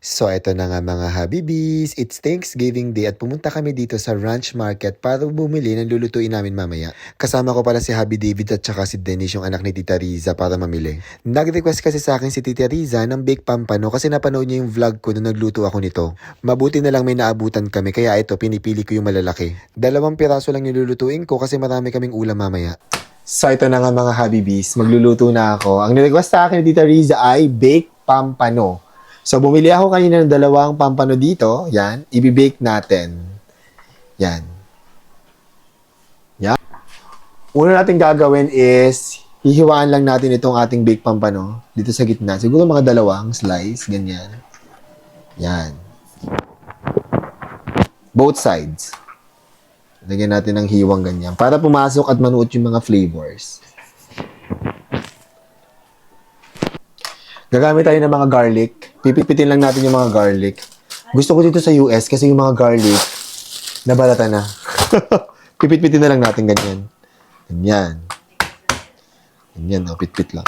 So eto na nga mga Habibis, it's Thanksgiving Day at pumunta kami dito sa Ranch Market para bumili ng lulutuin namin mamaya. Kasama ko pala si Habi David at saka si Dennis yung anak ni Tita Riza para mamili. Nag-request kasi sa akin si Tita Riza ng baked pampano kasi napanood niya yung vlog ko nung nagluto ako nito. Mabuti na lang may naabutan kami kaya ito pinipili ko yung malalaki. Dalawang piraso lang yung lulutuin ko kasi marami kaming ulam mamaya. So ito na nga mga Habibis, magluluto na ako. Ang nirequest sa akin ni Tita Riza ay baked pampano. So, bumili ako kanina ng dalawang pampano dito. Yan. Ibibake natin. Yan. Yan. Una natin gagawin is, hihiwaan lang natin itong ating baked pampano dito sa gitna. Siguro mga dalawang slice. Ganyan. Yan. Both sides. Lagyan natin ng hiwang ganyan. Para pumasok at manuot yung mga flavors. Gagamit tayo ng mga garlic. Pipipitin lang natin yung mga garlic. Gusto ko dito sa US kasi yung mga garlic, nabalata na. Pipitpitin na lang natin ganyan. Ganyan. Ganyan, no? Pitpit lang.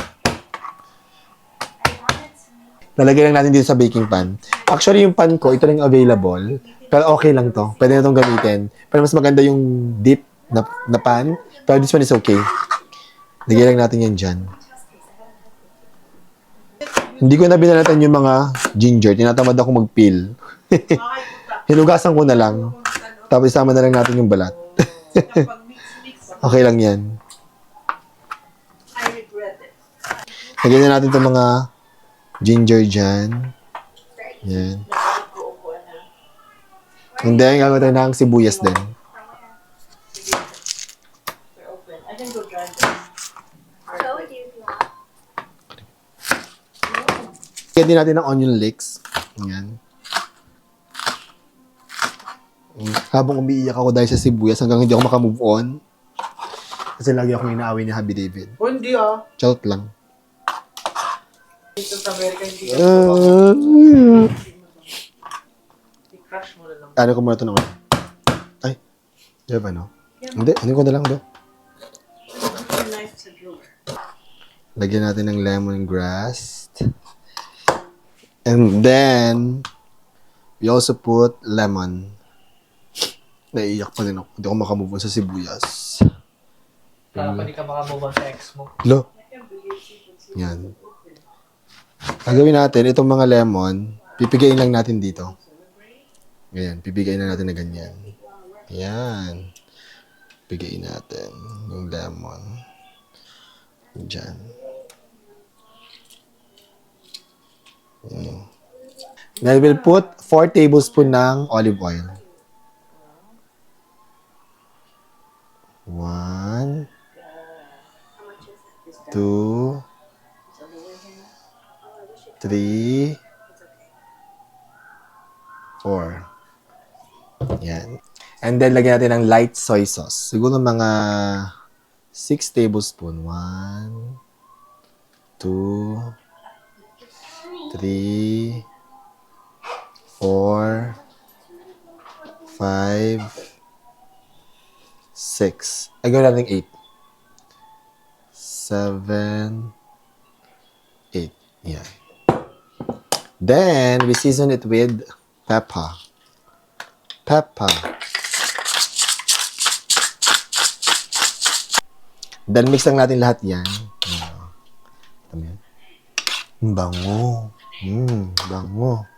Lalagay lang natin dito sa baking pan. Actually, yung pan ko, ito lang available. Pero okay lang to. Pwede na itong gamitin. Pero mas maganda yung deep na, na pan. Pero this one is okay. Lagay lang natin yan dyan. Hindi ko na binalatan yung mga ginger. Tinatamad ako mag-peel. Hinugasan ko na lang. Tapos isama na lang natin yung balat. okay lang yan. Lagyan na natin itong mga ginger dyan. Yan. And then, gagawin tayo ng sibuyas din. Lagyan din natin ng onion leeks. Yan. Mm, Habang umiiyak ako dahil sa sibuyas hanggang hindi ako makamove on. Kasi lagi akong inaaway ni Happy David. Oh, hindi ah. Charot lang. Dito sa Amerika, hindi ka i-crush mo na lang. ano ko muna ito naman? Ay, di ba no? Hindi, ano ko na lang do. Put your knife to drawer. Lagyan natin ng lemongrass. And then, we also put lemon. Naiiyak pa din ako. Hindi ako makamove on sa sibuyas. Kaya pa di ka makamove on sa ex mo. Lo. Yan. Gagawin natin, itong mga lemon, pipigayin lang natin dito. Ganyan, pipigayin lang natin na ganyan. Yan. Pigayin natin yung lemon. Diyan. Then we'll put 4 tablespoon ng olive oil. One, two, three, four. Yan. And then, lagyan natin ng light soy sauce. Siguro mga 6 tablespoon. One, two, three, four, five, six. Ay, gawin natin eight. Seven, eight. Yan. Then, we season it with pepper. Pepper. Then, mix lang natin lahat yan. Mo yan. Ang Bango. Mm, bango.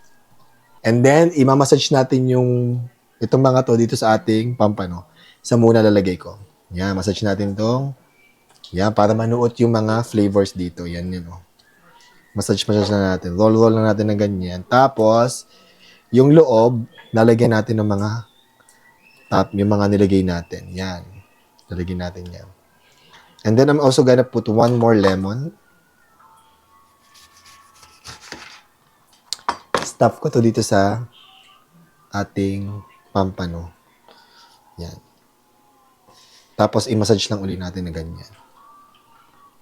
And then, imamassage natin yung itong mga to dito sa ating pampano. Sa muna lalagay ko. Yan, massage natin tong yan, para manuot yung mga flavors dito. Yan yun, oh. Massage, massage na natin. Roll, roll na natin ng ganyan. Tapos, yung loob, lalagyan natin ng mga top, yung mga nilagay natin. Yan. Lalagyan natin yan. And then, I'm also gonna put one more lemon. Stuff ko to dito sa ating pampano. Yan. Tapos, i-massage lang uli natin na ganyan.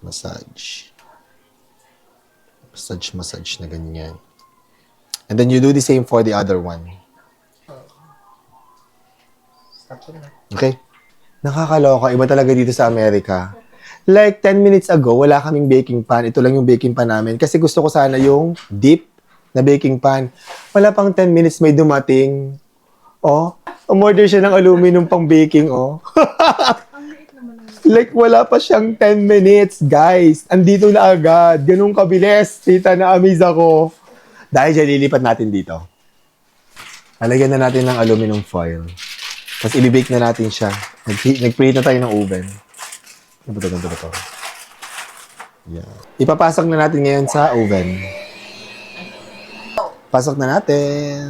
Massage. Massage, massage na ganyan. And then, you do the same for the other one. Okay? Nakakaloka. Iba talaga dito sa Amerika. Like, 10 minutes ago, wala kaming baking pan. Ito lang yung baking pan namin. Kasi gusto ko sana yung deep na baking pan. Wala pang 10 minutes may dumating. Oh, umorder siya ng aluminum pang baking, oh. like, wala pa siyang 10 minutes, guys. Andito na agad. Ganun kabilis. Tita, na-amaze ako. Dahil dyan, lilipat natin dito. Lalagyan na natin ng aluminum foil. Tapos ibibake na natin siya. Nag- Nag-preheat na tayo ng oven. Ganito ba ito? Yeah. Ipapasok na natin ngayon sa oven. Pasok na natin.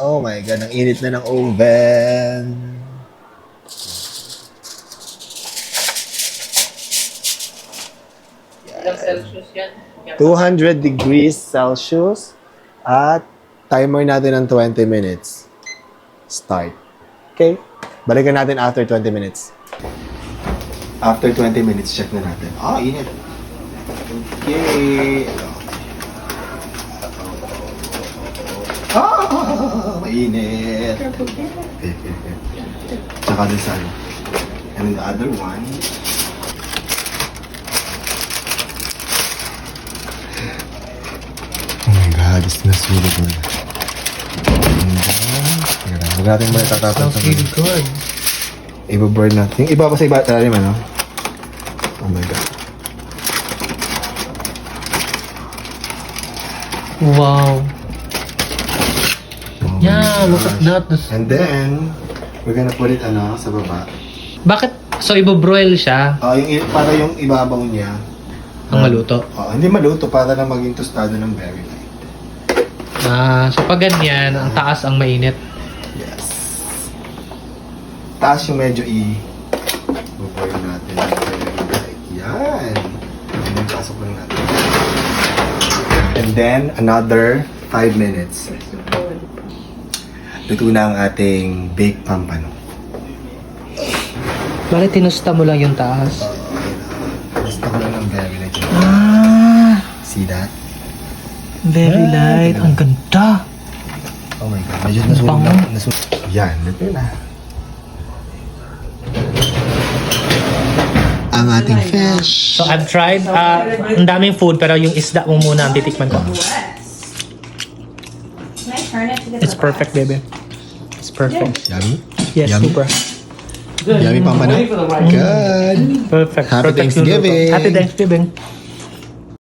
Oh my God, ang init na ng oven. Ilang Celsius yan? 200 degrees Celsius at timer natin ng 20 minutes. Start. Okay? Balikan natin after 20 minutes. After 20 minutes, check na natin. Ah, init. Okay. Ah, mainit. Tsaka din sa ano. And the other one. Oh my God, this smells really good. And then, teka lang, huwag natin tatapos. Smells really good. Iba-burn natin. Iba pa sa iba, talalim ano? Oh my God. Wow. Oh Yeah, look at that. And then, we're gonna put it ano, sa baba. Bakit? So, ibobroil siya Ah, yung, para yung ibabaw niya. ang maluto. Ah, hindi maluto, para na maging tostado ng very light. Ah, so pag ganyan, ang taas ang mainit. Yes. Taas yung medyo i... Buboy natin. Yan. And then, pasok lang natin. And then, another 5 minutes. Luto na ang ating baked pampano. Bakit tinusta mo lang yung taas? Gusto ko lang ng very light. Ah, See that? very light. Ang ganda. Oh my God. Medyo nasunog na. Nasunog. Yan. Luto na. Ang ating fish. So, I've tried, ah, ang daming food, pero yung isda mo muna ang titikman ko. It's perfect, baby. It's perfect. Yummy. Yes, Yummy. super. Yummy pampano. Good. Perfect. Happy perfect Thanksgiving. luto. Happy Thanksgiving.